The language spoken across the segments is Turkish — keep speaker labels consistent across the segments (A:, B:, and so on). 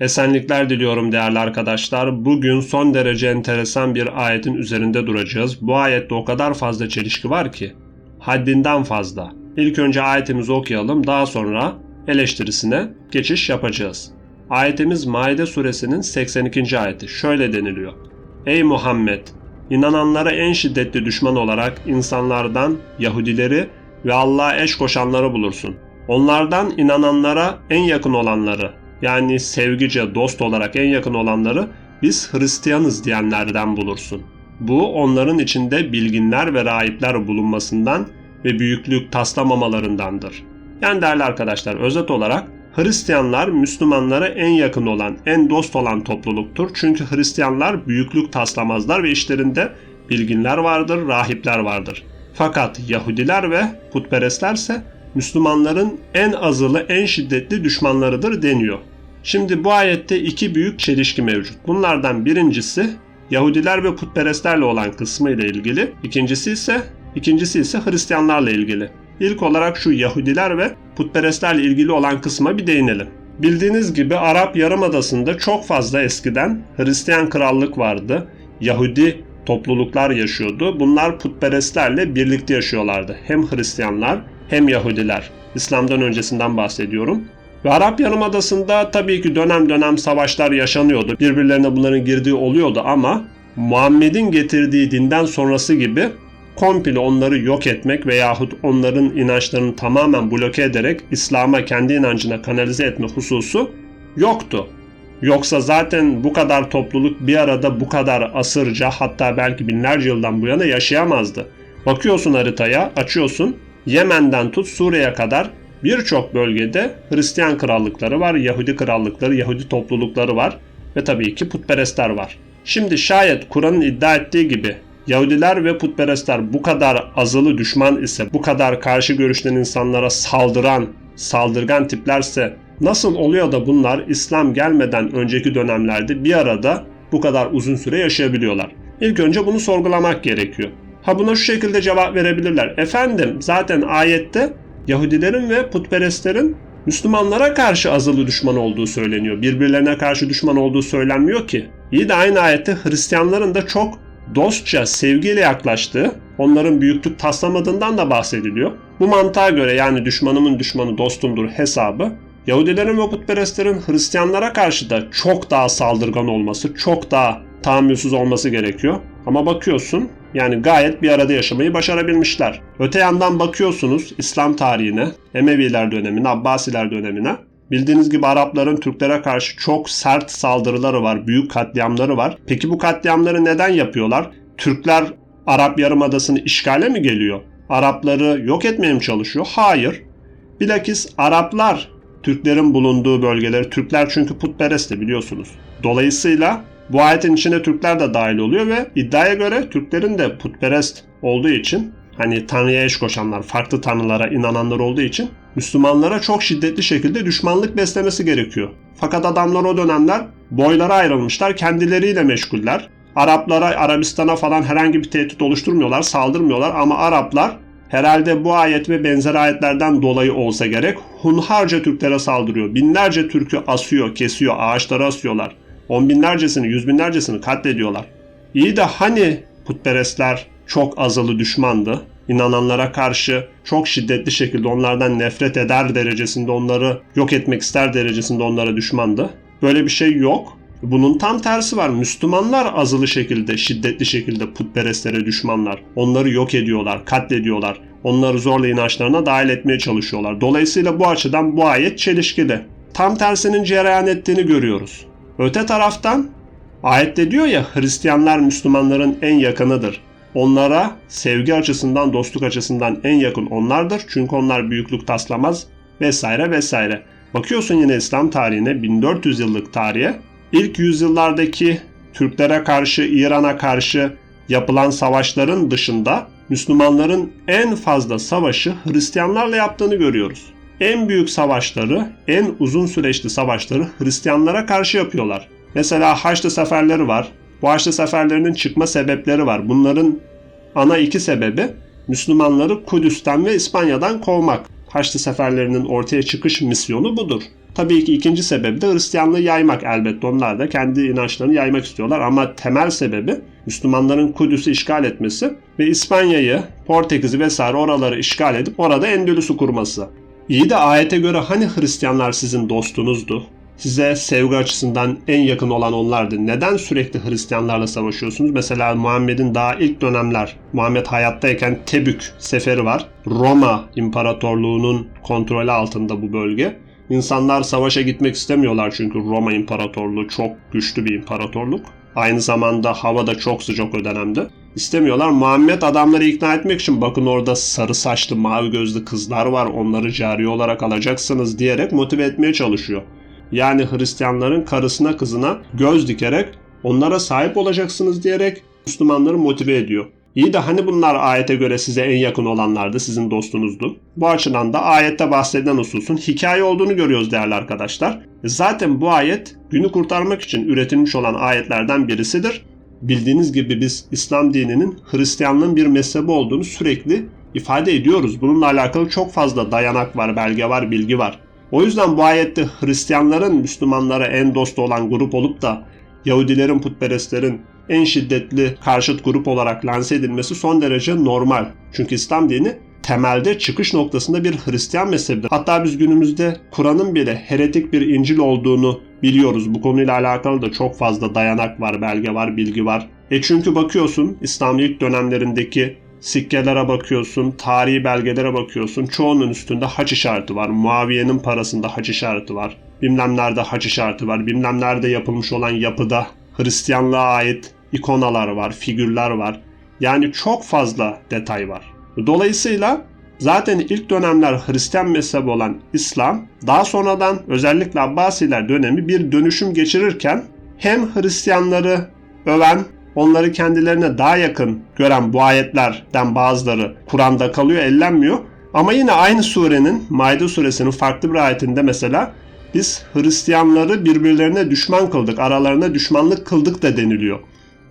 A: Esenlikler diliyorum değerli arkadaşlar. Bugün son derece enteresan bir ayetin üzerinde duracağız. Bu ayette o kadar fazla çelişki var ki haddinden fazla. İlk önce ayetimizi okuyalım daha sonra eleştirisine geçiş yapacağız. Ayetimiz Maide suresinin 82. ayeti. Şöyle deniliyor. Ey Muhammed! İnananlara en şiddetli düşman olarak insanlardan Yahudileri ve Allah'a eş koşanları bulursun. Onlardan inananlara en yakın olanları yani sevgice dost olarak en yakın olanları biz Hristiyanız diyenlerden bulursun. Bu onların içinde bilginler ve rahipler bulunmasından ve büyüklük taslamamalarındandır. Yani değerli arkadaşlar özet olarak Hristiyanlar Müslümanlara en yakın olan, en dost olan topluluktur. Çünkü Hristiyanlar büyüklük taslamazlar ve işlerinde bilginler vardır, rahipler vardır. Fakat Yahudiler ve putperestlerse Müslümanların en azılı, en şiddetli düşmanlarıdır deniyor. Şimdi bu ayette iki büyük çelişki mevcut. Bunlardan birincisi Yahudiler ve putperestlerle olan kısmı ile ilgili. İkincisi ise ikincisi ise Hristiyanlarla ilgili. İlk olarak şu Yahudiler ve putperestlerle ilgili olan kısma bir değinelim. Bildiğiniz gibi Arap Yarımadası'nda çok fazla eskiden Hristiyan krallık vardı. Yahudi topluluklar yaşıyordu. Bunlar putperestlerle birlikte yaşıyorlardı. Hem Hristiyanlar hem Yahudiler. İslam'dan öncesinden bahsediyorum. Ve Arap Yarımadası'nda tabii ki dönem dönem savaşlar yaşanıyordu. Birbirlerine bunların girdiği oluyordu ama Muhammed'in getirdiği dinden sonrası gibi komple onları yok etmek veyahut onların inançlarını tamamen bloke ederek İslam'a kendi inancına kanalize etme hususu yoktu. Yoksa zaten bu kadar topluluk bir arada bu kadar asırca hatta belki binlerce yıldan bu yana yaşayamazdı. Bakıyorsun haritaya, açıyorsun. Yemen'den tut Suriye'ye kadar birçok bölgede Hristiyan krallıkları var, Yahudi krallıkları, Yahudi toplulukları var ve tabii ki putperestler var. Şimdi şayet Kur'an'ın iddia ettiği gibi Yahudiler ve putperestler bu kadar azılı düşman ise, bu kadar karşı görüşten insanlara saldıran, saldırgan tiplerse nasıl oluyor da bunlar İslam gelmeden önceki dönemlerde bir arada bu kadar uzun süre yaşayabiliyorlar? İlk önce bunu sorgulamak gerekiyor. Ha buna şu şekilde cevap verebilirler. Efendim zaten ayette Yahudilerin ve putperestlerin Müslümanlara karşı azılı düşman olduğu söyleniyor. Birbirlerine karşı düşman olduğu söylenmiyor ki. İyi de aynı ayette Hristiyanların da çok dostça, sevgiyle yaklaştığı, onların büyüklük taslamadığından da bahsediliyor. Bu mantığa göre yani düşmanımın düşmanı dostumdur hesabı, Yahudilerin ve putperestlerin Hristiyanlara karşı da çok daha saldırgan olması, çok daha tahammülsüz olması gerekiyor. Ama bakıyorsun yani gayet bir arada yaşamayı başarabilmişler. Öte yandan bakıyorsunuz İslam tarihine, Emeviler dönemine, Abbasiler dönemine. Bildiğiniz gibi Arapların Türklere karşı çok sert saldırıları var, büyük katliamları var. Peki bu katliamları neden yapıyorlar? Türkler Arap Yarımadası'nı işgale mi geliyor? Arapları yok etmeye mi çalışıyor? Hayır. Bilakis Araplar Türklerin bulunduğu bölgeleri, Türkler çünkü putperest biliyorsunuz. Dolayısıyla bu ayetin içine Türkler de dahil oluyor ve iddiaya göre Türklerin de putperest olduğu için hani Tanrı'ya eş koşanlar, farklı tanrılara inananlar olduğu için Müslümanlara çok şiddetli şekilde düşmanlık beslemesi gerekiyor. Fakat adamlar o dönemler boylara ayrılmışlar, kendileriyle meşguller. Araplara, Arabistan'a falan herhangi bir tehdit oluşturmuyorlar, saldırmıyorlar ama Araplar herhalde bu ayet ve benzer ayetlerden dolayı olsa gerek hunharca Türklere saldırıyor. Binlerce Türk'ü asıyor, kesiyor, ağaçlara asıyorlar. On binlercesini, yüz binlercesini katlediyorlar. İyi de hani putperestler çok azılı düşmandı. İnananlara karşı çok şiddetli şekilde onlardan nefret eder derecesinde onları yok etmek ister derecesinde onlara düşmandı. Böyle bir şey yok. Bunun tam tersi var. Müslümanlar azılı şekilde, şiddetli şekilde putperestlere düşmanlar. Onları yok ediyorlar, katlediyorlar. Onları zorla inançlarına dahil etmeye çalışıyorlar. Dolayısıyla bu açıdan bu ayet çelişkili. Tam tersinin cereyan ettiğini görüyoruz. Öte taraftan ayette diyor ya Hristiyanlar Müslümanların en yakınıdır. Onlara sevgi açısından, dostluk açısından en yakın onlardır. Çünkü onlar büyüklük taslamaz vesaire vesaire. Bakıyorsun yine İslam tarihine 1400 yıllık tarihe. İlk yüzyıllardaki Türklere karşı, İran'a karşı yapılan savaşların dışında Müslümanların en fazla savaşı Hristiyanlarla yaptığını görüyoruz. En büyük savaşları, en uzun süreçli savaşları Hristiyanlara karşı yapıyorlar. Mesela Haçlı seferleri var. Bu Haçlı seferlerinin çıkma sebepleri var. Bunların ana iki sebebi Müslümanları Kudüs'ten ve İspanya'dan kovmak. Haçlı seferlerinin ortaya çıkış misyonu budur. Tabii ki ikinci sebebi de Hristiyanlığı yaymak elbette. Onlar da kendi inançlarını yaymak istiyorlar ama temel sebebi Müslümanların Kudüs'ü işgal etmesi ve İspanya'yı, Portekiz'i vesaire oraları işgal edip orada Endülüs'ü kurması. İyi de ayete göre hani Hristiyanlar sizin dostunuzdu? Size sevgi açısından en yakın olan onlardı. Neden sürekli Hristiyanlarla savaşıyorsunuz? Mesela Muhammed'in daha ilk dönemler, Muhammed hayattayken Tebük seferi var. Roma İmparatorluğu'nun kontrolü altında bu bölge. İnsanlar savaşa gitmek istemiyorlar çünkü Roma İmparatorluğu çok güçlü bir imparatorluk. Aynı zamanda hava da çok sıcak o dönemde. İstemiyorlar. Muhammed adamları ikna etmek için bakın orada sarı saçlı mavi gözlü kızlar var onları cari olarak alacaksınız diyerek motive etmeye çalışıyor. Yani Hristiyanların karısına kızına göz dikerek onlara sahip olacaksınız diyerek Müslümanları motive ediyor. İyi de hani bunlar ayete göre size en yakın olanlardı, sizin dostunuzdu. Bu açıdan da ayette bahsedilen hususun hikaye olduğunu görüyoruz değerli arkadaşlar. Zaten bu ayet günü kurtarmak için üretilmiş olan ayetlerden birisidir. Bildiğiniz gibi biz İslam dininin Hristiyanlığın bir mezhebi olduğunu sürekli ifade ediyoruz. Bununla alakalı çok fazla dayanak var, belge var, bilgi var. O yüzden bu ayette Hristiyanların Müslümanlara en dost olan grup olup da Yahudilerin, putperestlerin en şiddetli karşıt grup olarak lanse edilmesi son derece normal. Çünkü İslam dini temelde çıkış noktasında bir Hristiyan mezhebidir. Hatta biz günümüzde Kur'an'ın bile heretik bir İncil olduğunu biliyoruz. Bu konuyla alakalı da çok fazla dayanak var, belge var, bilgi var. E çünkü bakıyorsun İslam ilk dönemlerindeki sikkelere bakıyorsun, tarihi belgelere bakıyorsun. Çoğunun üstünde haç işareti var. Muaviye'nin parasında haç işareti var. Bilmem nerede haç işareti var. Bilmem nerede yapılmış olan yapıda Hristiyanlığa ait ikonalar var, figürler var. Yani çok fazla detay var. Dolayısıyla zaten ilk dönemler Hristiyan mezhebi olan İslam daha sonradan özellikle Abbasiler dönemi bir dönüşüm geçirirken hem Hristiyanları öven, onları kendilerine daha yakın gören bu ayetlerden bazıları Kur'an'da kalıyor, ellenmiyor. Ama yine aynı surenin, Maide suresinin farklı bir ayetinde mesela biz Hristiyanları birbirlerine düşman kıldık, aralarına düşmanlık kıldık da deniliyor.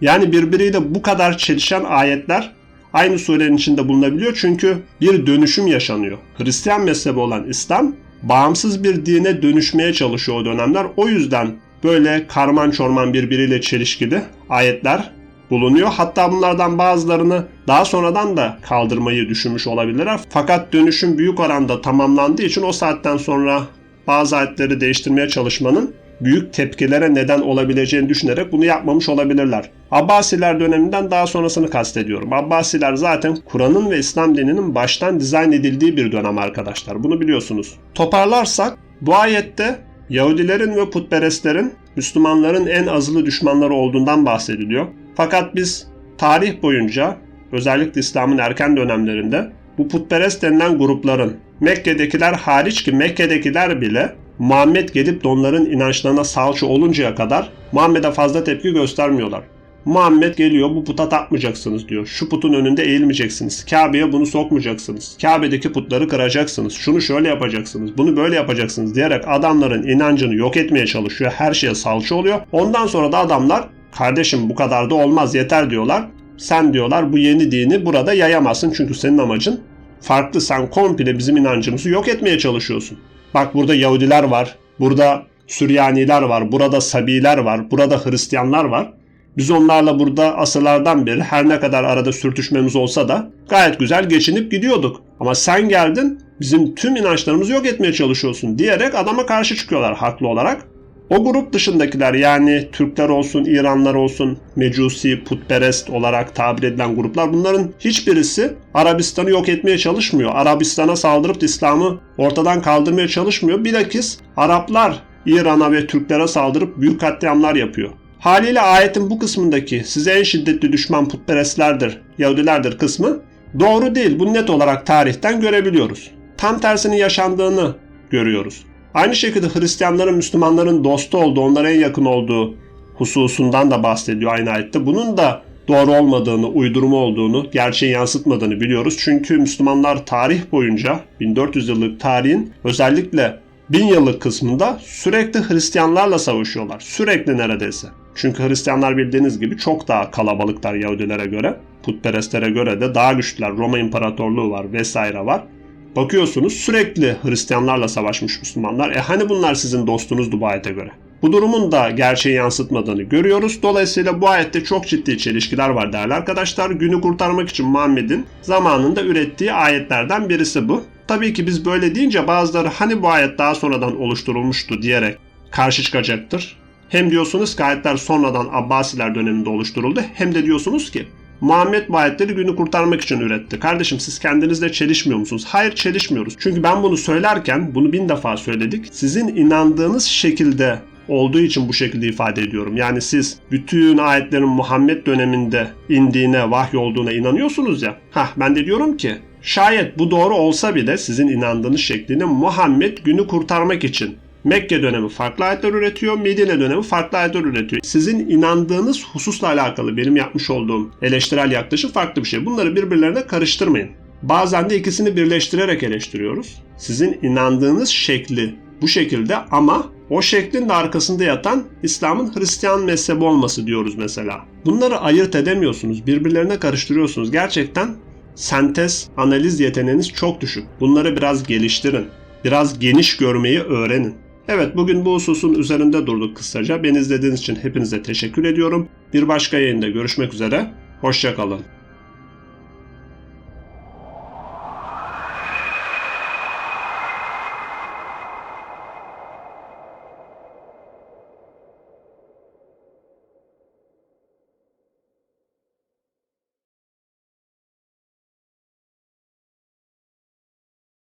A: Yani birbiriyle bu kadar çelişen ayetler aynı surenin içinde bulunabiliyor çünkü bir dönüşüm yaşanıyor. Hristiyan mezhebi olan İslam bağımsız bir dine dönüşmeye çalışıyor o dönemler. O yüzden böyle karman çorman birbiriyle çelişkili ayetler bulunuyor. Hatta bunlardan bazılarını daha sonradan da kaldırmayı düşünmüş olabilirler. Fakat dönüşüm büyük oranda tamamlandığı için o saatten sonra bazı ayetleri değiştirmeye çalışmanın büyük tepkilere neden olabileceğini düşünerek bunu yapmamış olabilirler. Abbasiler döneminden daha sonrasını kastediyorum. Abbasiler zaten Kur'an'ın ve İslam dininin baştan dizayn edildiği bir dönem arkadaşlar. Bunu biliyorsunuz. Toparlarsak bu ayette Yahudilerin ve putperestlerin Müslümanların en azılı düşmanları olduğundan bahsediliyor. Fakat biz tarih boyunca özellikle İslam'ın erken dönemlerinde bu putperest denilen grupların Mekke'dekiler hariç ki Mekke'dekiler bile Muhammed gelip de onların inançlarına salça oluncaya kadar Muhammed'e fazla tepki göstermiyorlar. Muhammed geliyor bu puta tapmayacaksınız diyor. Şu putun önünde eğilmeyeceksiniz. Kabe'ye bunu sokmayacaksınız. Kabe'deki putları kıracaksınız. Şunu şöyle yapacaksınız. Bunu böyle yapacaksınız diyerek adamların inancını yok etmeye çalışıyor. Her şeye salça oluyor. Ondan sonra da adamlar kardeşim bu kadar da olmaz yeter diyorlar. Sen diyorlar bu yeni dini burada yayamazsın çünkü senin amacın farklı. Sen komple bizim inancımızı yok etmeye çalışıyorsun. Bak burada Yahudiler var, burada Süryaniler var, burada Sabiler var, burada Hristiyanlar var. Biz onlarla burada asırlardan beri her ne kadar arada sürtüşmemiz olsa da gayet güzel geçinip gidiyorduk. Ama sen geldin bizim tüm inançlarımızı yok etmeye çalışıyorsun diyerek adama karşı çıkıyorlar haklı olarak. O grup dışındakiler yani Türkler olsun, İranlar olsun, Mecusi, putperest olarak tabir edilen gruplar bunların hiçbirisi Arabistan'ı yok etmeye çalışmıyor. Arabistan'a saldırıp İslam'ı ortadan kaldırmaya çalışmıyor. Bilakis Araplar İran'a ve Türklere saldırıp büyük katliamlar yapıyor. Haliyle ayetin bu kısmındaki size en şiddetli düşman putperestlerdir, Yahudilerdir kısmı doğru değil. Bu net olarak tarihten görebiliyoruz. Tam tersinin yaşandığını görüyoruz. Aynı şekilde Hristiyanların Müslümanların dostu olduğu, onlara en yakın olduğu hususundan da bahsediyor aynı ayette. Bunun da doğru olmadığını, uydurma olduğunu, gerçeği yansıtmadığını biliyoruz. Çünkü Müslümanlar tarih boyunca 1400 yıllık tarihin özellikle 1000 yıllık kısmında sürekli Hristiyanlarla savaşıyorlar. Sürekli neredeyse. Çünkü Hristiyanlar bildiğiniz gibi çok daha kalabalıklar Yahudilere göre. Putperestlere göre de daha güçlüler. Roma İmparatorluğu var vesaire var. Bakıyorsunuz sürekli Hristiyanlarla savaşmış Müslümanlar. E hani bunlar sizin dostunuzdu bu ayete göre? Bu durumun da gerçeği yansıtmadığını görüyoruz. Dolayısıyla bu ayette çok ciddi çelişkiler var değerli arkadaşlar. Günü kurtarmak için Muhammed'in zamanında ürettiği ayetlerden birisi bu. Tabii ki biz böyle deyince bazıları hani bu ayet daha sonradan oluşturulmuştu diyerek karşı çıkacaktır. Hem diyorsunuz ki ayetler sonradan Abbasiler döneminde oluşturuldu hem de diyorsunuz ki Muhammed bu ayetleri günü kurtarmak için üretti. Kardeşim siz kendinizle çelişmiyor musunuz? Hayır çelişmiyoruz. Çünkü ben bunu söylerken bunu bin defa söyledik. Sizin inandığınız şekilde olduğu için bu şekilde ifade ediyorum. Yani siz bütün ayetlerin Muhammed döneminde indiğine, vahy olduğuna inanıyorsunuz ya. Hah ben de diyorum ki şayet bu doğru olsa bile sizin inandığınız şeklini Muhammed günü kurtarmak için Mekke dönemi farklı ayetler üretiyor, Medine dönemi farklı ayetler üretiyor. Sizin inandığınız hususla alakalı benim yapmış olduğum eleştirel yaklaşım farklı bir şey. Bunları birbirlerine karıştırmayın. Bazen de ikisini birleştirerek eleştiriyoruz. Sizin inandığınız şekli bu şekilde ama o şeklin de arkasında yatan İslam'ın Hristiyan mezhebi olması diyoruz mesela. Bunları ayırt edemiyorsunuz, birbirlerine karıştırıyorsunuz. Gerçekten sentez, analiz yeteneğiniz çok düşük. Bunları biraz geliştirin. Biraz geniş görmeyi öğrenin. Evet bugün bu hususun üzerinde durduk kısaca. Beni izlediğiniz için hepinize teşekkür ediyorum. Bir başka yayında görüşmek üzere. Hoşçakalın.